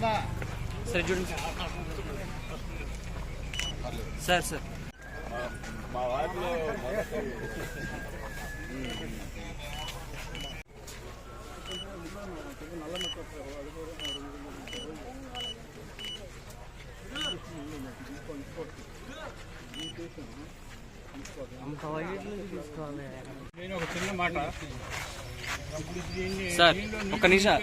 Sir చూడండి. Sir sir. మా వారిలో మొదటి నేను ఒక చిన్న మాట. సార్ ఒక్క నిమిషం.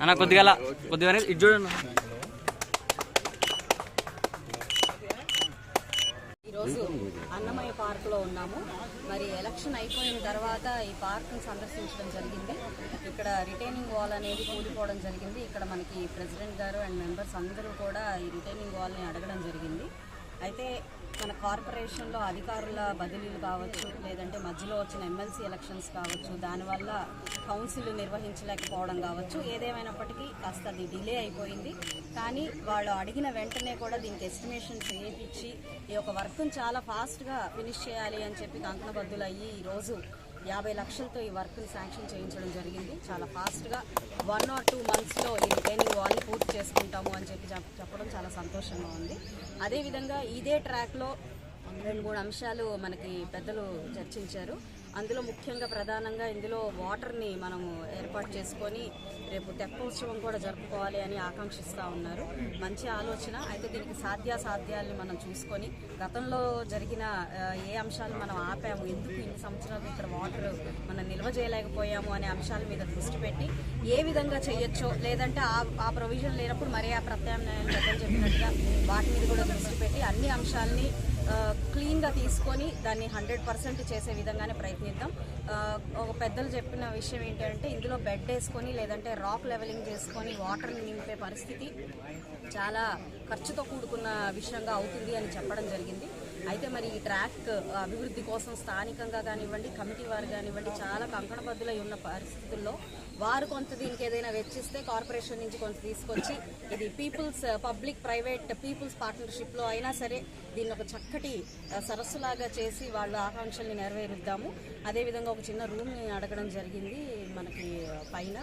అన్న కొద్దిగా కొద్దిగా ఇది చూడండి ఈరోజు అన్నమయ్య పార్క్లో ఉన్నాము. మరి ఎలక్షన్ అయిపోయిన తర్వాత ఈ పార్క్ను సందర్శించడం జరిగింది. ఇక్కడ రిటైనింగ్ వాల్ అనేది కూలిపోవడం జరిగింది. ఇక్కడ మనకి ప్రెసిడెంట్ గారు అండ్ మెంబర్స్ అందరూ కూడా ఈ రిటైనింగ్ వాల్ని అడగడం జరిగింది. అయితే మన కార్పొరేషన్లో అధికారుల బదిలీలు కావచ్చు లేదంటే మధ్యలో వచ్చిన ఎమ్మెల్సీ ఎలక్షన్స్ కావచ్చు దానివల్ల కౌన్సిల్ నిర్వహించలేకపోవడం కావచ్చు. ఏదేమైనప్పటికీ కాస్త అది డిలే అయిపోయింది. కానీ వాళ్ళు అడిగిన వెంటనే కూడా దీనికి ఎస్టిమేషన్ చేయించి ఈ యొక్క వర్క్ను చాలా ఫాస్ట్గా ఫినిష్ చేయాలి అని చెప్పి కంకణబద్దులు అయ్యి ఈరోజు యాభై లక్షలతో ఈ వర్క్ని శాంక్షన్ చేయించడం జరిగింది. చాలా ఫాస్ట్గా వన్ ఆర్ టూ మంత్స్లో ఈ రిటైనింగ్ వాల్ని పూర్తి చేసుకుంటాము అని చెప్పి చెప్పడం చాలా సంతోషంగా ఉంది. అదేవిధంగా ఇదే ట్రాక్లో రెండు మూడు అంశాలు మనకి పెద్దలు చర్చించారు. అందులో ముఖ్యంగా ప్రధానంగా ఇందులో వాటర్ని మనము ఏర్పాటు చేసుకొని రేపు తెప్పోత్సవం కూడా జరుపుకోవాలి అని ఆకాంక్షిస్తూ ఉన్నారు. మంచి ఆలోచన. అయితే దీనికి సాధ్యాసాధ్యాల్ని మనం చూసుకొని గతంలో జరిగిన ఏ అంశాలు మనం ఆపాము ఎందుకు ఇన్ని సంవత్సరాలు ఇక్కడ వాటర్ మనం నిల్వ చేయలేకపోయాము అనే అంశాల మీద దృష్టి పెట్టి ఏ విధంగా చేయొచ్చో లేదంటే ఆ ఆ ప్రొవిజన్ లేనప్పుడు మరే ఆ ప్రత్యామ్నాయాలు చెప్పినట్టుగా వాటి మీద కూడా దృష్టి పెట్టి అన్ని అంశాలని క్లీన్గా తీసుకొని దాన్ని హండ్రెడ్ పర్సెంట్ చేసే విధంగానే ప్రయత్నిద్దాం. ఒక పెద్దలు చెప్పిన విషయం ఏంటంటే ఇందులో బెడ్ వేసుకొని లేదంటే రాక్ లెవెలింగ్ చేసుకొని వాటర్ని నింపే పరిస్థితి చాలా ఖర్చుతో కూడుకున్న విషయంగా అవుతుంది అని చెప్పడం జరిగింది. అయితే మరి ఈ ట్రాక్ అభివృద్ధి కోసం స్థానికంగా కానివ్వండి కమిటీ వారు కానివ్వండి చాలా కంకణబద్దులై ఉన్న పరిస్థితుల్లో వారు కొంత దీనికి ఏదైనా వెచ్చిస్తే కార్పొరేషన్ నుంచి కొంత తీసుకొచ్చి ఇది పీపుల్స్ పబ్లిక్ ప్రైవేట్ పీపుల్స్ పార్ట్నర్షిప్లో అయినా సరే దీన్ని ఒక చక్కటి సరస్సులాగా చేసి వాళ్ళ ఆకాంక్షల్ని నెరవేరుద్దాము. అదేవిధంగా ఒక చిన్న రూమ్ని అడగడం జరిగింది మనకి పైన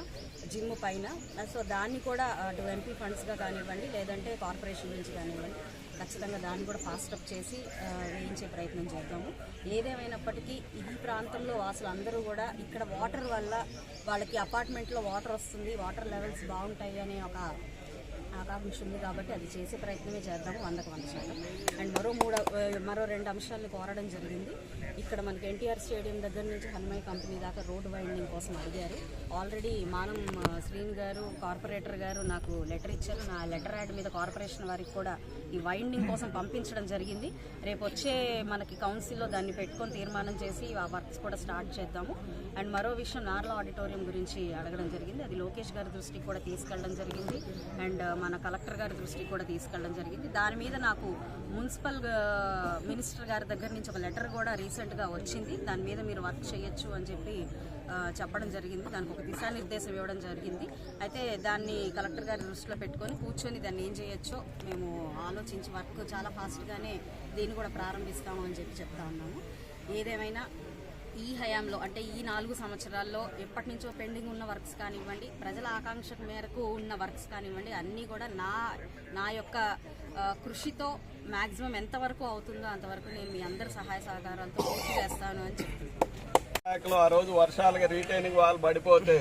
జిమ్ పైన. సో దాన్ని కూడా అటు ఎంపీ ఫండ్స్గా కానివ్వండి లేదంటే కార్పొరేషన్ నుంచి కానివ్వండి ఖచ్చితంగా దాన్ని కూడా ఫాస్ట్ అప్ చేసి వేయించే ప్రయత్నం చేద్దాము. ఏదేమైనప్పటికీ ఈ ప్రాంతంలో అసలు అందరూ కూడా ఇక్కడ వాటర్ వల్ల వాళ్ళకి అపార్ట్మెంట్లో వాటర్ వస్తుంది వాటర్ లెవెల్స్ బాగుంటాయి అనే ఒక ఆకాంక్ష ఉంది కాబట్టి అది చేసే ప్రయత్నమే చేద్దాము వందకు వంద శాతం. అండ్ మరో మూడు మరో రెండు అంశాలను కోరడం జరిగింది. ఇక్కడ మనకి ఎన్టీఆర్ స్టేడియం దగ్గర నుంచి హనుమయ్య కంపెనీ దాకా రోడ్ వైండింగ్ కోసం అడిగారు. ఆల్రెడీ మానం శ్రీన్ గారు కార్పొరేటర్ గారు నాకు లెటర్ ఇచ్చారు. నా లెటర్ యాడ్ మీద కార్పొరేషన్ వారికి కూడా ఈ వైండింగ్ కోసం పంపించడం జరిగింది. రేపు వచ్చే మనకి కౌన్సిల్లో దాన్ని పెట్టుకొని తీర్మానం చేసి ఆ వర్క్స్ కూడా స్టార్ట్ చేద్దాము. అండ్ మరో విషయం నార్లా ఆడిటోరియం గురించి అడగడం జరిగింది. అది లోకేష్ గారి దృష్టికి కూడా తీసుకెళ్ళడం జరిగింది. అండ్ మన కలెక్టర్ గారి దృష్టికి కూడా తీసుకెళ్ళడం జరిగింది. దాని మీద నాకు మున్సిపల్ మినిస్టర్ గారి దగ్గర నుంచి ఒక లెటర్ కూడా రీసెంట్గా వచ్చింది. దాని మీద మీరు వర్క్ చేయొచ్చు అని చెప్పి చెప్పడం జరిగింది. దానికి ఒక దిశానిర్దేశం ఇవ్వడం జరిగింది. అయితే దాన్ని కలెక్టర్ గారి దృష్టిలో పెట్టుకొని కూర్చొని దాన్ని ఏం చేయొచ్చో మేము ఆలోచించి వర్క్ చాలా ఫాస్ట్గానే దీన్ని కూడా ప్రారంభిస్తాము అని చెప్పి చెప్తా ఉన్నాము. ఏదేమైనా ఈ హయాంలో అంటే ఈ నాలుగు సంవత్సరాల్లో ఎప్పటి నుంచో పెండింగ్ ఉన్న వర్క్స్ కానివ్వండి ప్రజల ఆకాంక్ష మేరకు ఉన్న వర్క్స్ కానివ్వండి అన్నీ కూడా నా నా యొక్క కృషితో మాక్సిమం ఎంతవరకు అవుతుందో అంతవరకు నేను మీ అందరి సహాయ సహకారాలతో పూర్తి చేస్తాను అని చెప్తున్నాను ఆ రోజు వర్షాలుగా రీటైనింగ్ వాళ్ళు పడిపోతే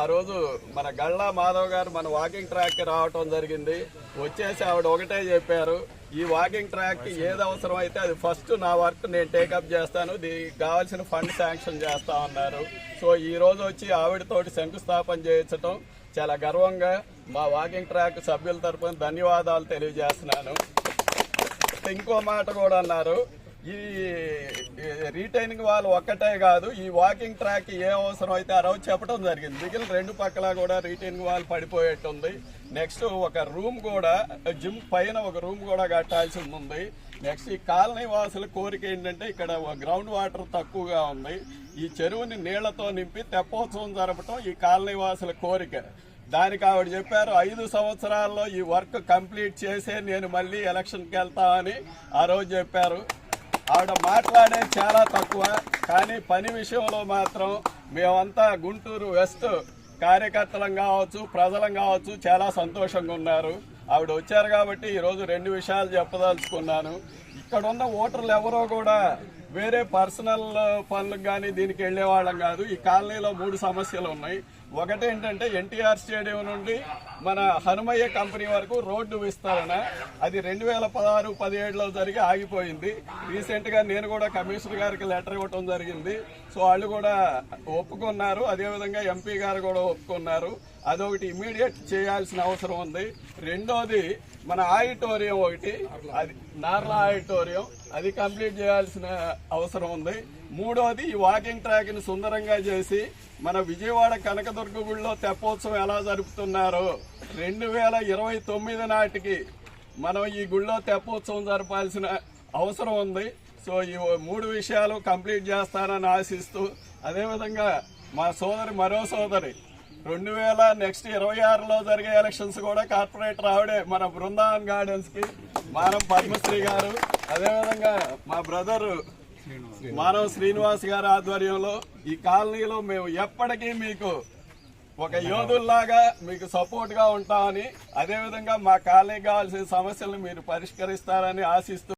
ఆ రోజు మన గళ్ళా మాధవ్ గారు మన వాకింగ్ ట్రాక్కి రావటం జరిగింది. వచ్చేసి ఆవిడ ఒకటే చెప్పారు ఈ వాకింగ్ ట్రాక్కి ఏది అవసరం అయితే అది ఫస్ట్ నా వర్క్ నేను టేకప్ చేస్తాను దీనికి కావాల్సిన ఫండ్ శాంక్షన్ చేస్తా ఉన్నారు సో ఈ రోజు వచ్చి ఆవిడతోటి శంకుస్థాపన చేయించడం చాలా గర్వంగా మా వాకింగ్ ట్రాక్ సభ్యుల తరపున ధన్యవాదాలు తెలియజేస్తున్నాను. ఇంకో మాట కూడా అన్నారు. ఈ రీటైనింగ్ వాళ్ళు ఒక్కటే కాదు ఈ వాకింగ్ ట్రాక్ ఏ అవసరం అయితే ఆ రోజు చెప్పడం జరిగింది. మిగిలిన రెండు పక్కల కూడా రీటైనింగ్ వాళ్ళు పడిపోయేట్టుంది. నెక్స్ట్ ఒక రూమ్ కూడా జిమ్ పైన ఒక రూమ్ కూడా కట్టాల్సి ఉంది నెక్స్ట్ ఈ కాలనీ వాసుల కోరిక ఏంటంటే ఇక్కడ గ్రౌండ్ వాటర్ తక్కువగా ఉంది. ఈ చెరువుని నీళ్ళతో నింపి తెప్పోత్సవం జరపటం ఈ కాలనీ వాసుల కోరిక. దానికి ఆవిడ చెప్పారు ఐదు సంవత్సరాల్లో ఈ వర్క్ కంప్లీట్ చేసే నేను మళ్ళీ ఎలక్షన్కి వెళ్తామని ఆ రోజు చెప్పారు. ఆవిడ మాట్లాడే చాలా తక్కువ కానీ పని విషయంలో మాత్రం మేమంతా గుంటూరు వెస్ట్ కార్యకర్తలం కావచ్చు ప్రజలం కావచ్చు చాలా సంతోషంగా ఉన్నారు. ఆవిడ వచ్చారు కాబట్టి ఈరోజు రెండు విషయాలు చెప్పదలుచుకున్నాను. ఇక్కడ ఉన్న ఓటర్లు ఎవరో కూడా వేరే పర్సనల్ పనులకు కానీ దీనికి వెళ్ళే వాళ్ళం కాదు. ఈ కాలనీలో మూడు సమస్యలు ఉన్నాయి. ఒకటి ఏంటంటే ఎన్టీఆర్ స్టేడియం నుండి మన హనుమయ్య కంపెనీ వరకు రోడ్డు విస్తరణ. అది రెండు వేల పదహారు పదిహేడులో జరిగి ఆగిపోయింది. రీసెంట్గా నేను కూడా కమిషనర్ గారికి లెటర్ ఇవ్వటం జరిగింది. సో వాళ్ళు కూడా ఒప్పుకున్నారు. అదేవిధంగా ఎంపీ గారు కూడా ఒప్పుకున్నారు. అదొకటి ఇమీడియట్ చేయాల్సిన అవసరం ఉంది. రెండోది మన ఆడిటోరియం ఒకటి. అది నార్లా ఆడిటోరియం. అది కంప్లీట్ చేయాల్సిన అవసరం ఉంది. మూడోది ఈ వాకింగ్ ట్రాక్ను సుందరంగా చేసి మన విజయవాడ కనకదుర్గ గుడిలో తెప్పోత్సవం ఎలా జరుపుతున్నారో? రెండు వేల ఇరవై తొమ్మిది నాటికి మనం ఈ గుడిలో తెప్పోత్సవం జరపాల్సిన అవసరం ఉంది. సో ఈ మూడు విషయాలు కంప్లీట్ చేస్తానని ఆశిస్తూ అదేవిధంగా మా సోదరి మరో సోదరి రెండు వేల నెక్స్ట్ ఇరవై ఆరులో జరిగే ఎలక్షన్స్ కూడా కార్పొరేటర్ ఆవిడే మన బృందావన్ గార్డెన్స్కి మానం పద్మశ్రీ గారు అదేవిధంగా మా బ్రదరు మానవ శ్రీనివాస్ గారి ఆధ్వర్యంలో ఈ కాలనీలో మేము ఎప్పటికీ మీకు ఒక యోధుల్లాగా మీకు సపోర్ట్గా ఉంటామని అదేవిధంగా మా కాలనీకి కావాల్సిన సమస్యలను మీరు పరిష్కరిస్తారని ఆశిస్తూ